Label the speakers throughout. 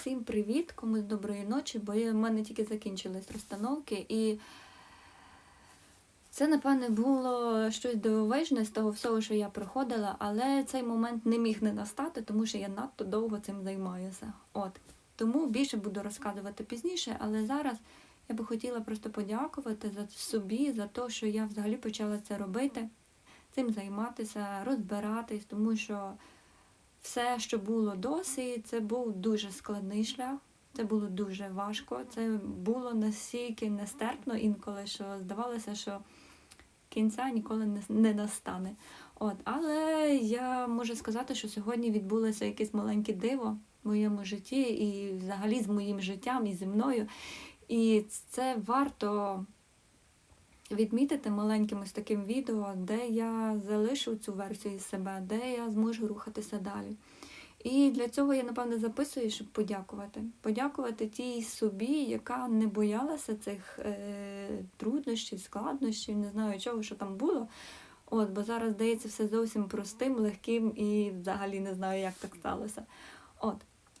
Speaker 1: всім привіт, комусь доброї ночі, бо в мене тільки закінчились розстановки, і це, напевне, було щось дивовижне з того всього, що я проходила, але цей момент не міг не настати, тому що я надто довго цим займаюся. От. Тому більше буду розказувати пізніше, але зараз я би хотіла просто подякувати за собі, за те, що я взагалі почала це робити, цим займатися, розбиратись, тому що все, що було досі, це був дуже складний шлях. Це було дуже важко. Це було настільки нестерпно інколи, що здавалося, що кінця ніколи не, не настане. От, але я можу сказати, що сьогодні відбулося якесь маленьке диво в моєму житті, і взагалі з моїм життям, і зі мною. І це варто відмітити маленьким ось таким відео, де я залишу цю версію себе, де я зможу рухатися далі. І для цього я, напевно, записую, щоб подякувати. Подякувати тій собі, яка не боялася цих е, труднощів, складнощів, не знаю чого, що там було. От, бо зараз здається все зовсім простим, легким і взагалі не знаю, як так сталося. От.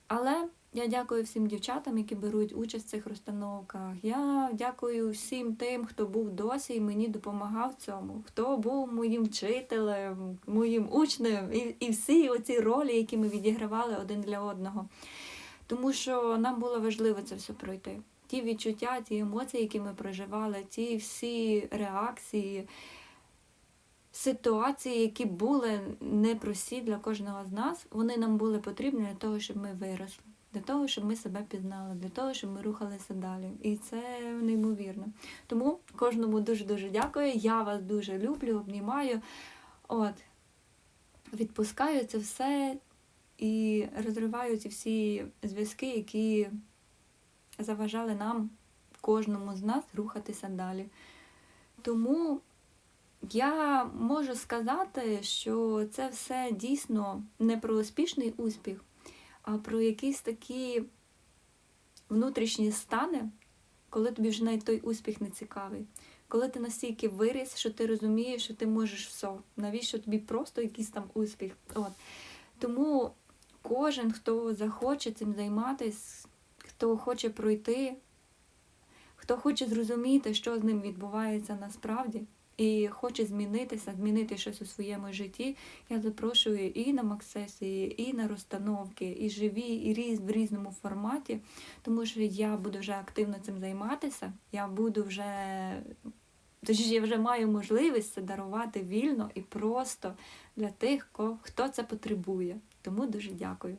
Speaker 1: Але я дякую всім дівчатам, які беруть участь в цих розстановках. Я дякую всім тим, хто був досі і мені допомагав в цьому, хто був моїм вчителем, моїм учнем, і, і всі оці ролі, які ми відігравали один для одного. Тому що нам було важливо це все пройти. Ті відчуття, ті емоції, які ми проживали, ті всі реакції, ситуації, які були непрості для кожного з нас, вони нам були потрібні для того, щоб ми виросли, для того, щоб ми себе пізнали, для того, щоб ми рухалися далі. І це неймовірно. Тому кожному дуже-дуже дякую. Я вас дуже люблю, обнімаю. От. Відпускаю це все і розриваю ці всі зв'язки, які заважали нам, кожному з нас, рухатися далі. Тому я можу сказати, що це все дійсно не про успішний успіх, про якісь такі внутрішні стани, коли тобі вже навіть той успіх не цікавий. Коли ти настільки виріс, що ти розумієш, що ти можеш все. Навіщо тобі просто якийсь там успіх? От. Тому кожен, хто захоче цим займатися, хто хоче пройти, хто хоче зрозуміти, що з ним відбувається насправді, і хоче змінитися, змінити щось у своєму житті, я запрошую і на максесії, і на розстановки, і живі, і різ в різному форматі, тому що я буду вже активно цим займатися. Я буду вже Тож я вже маю можливість це дарувати вільно і просто для тих, хто це потребує. Тому дуже дякую.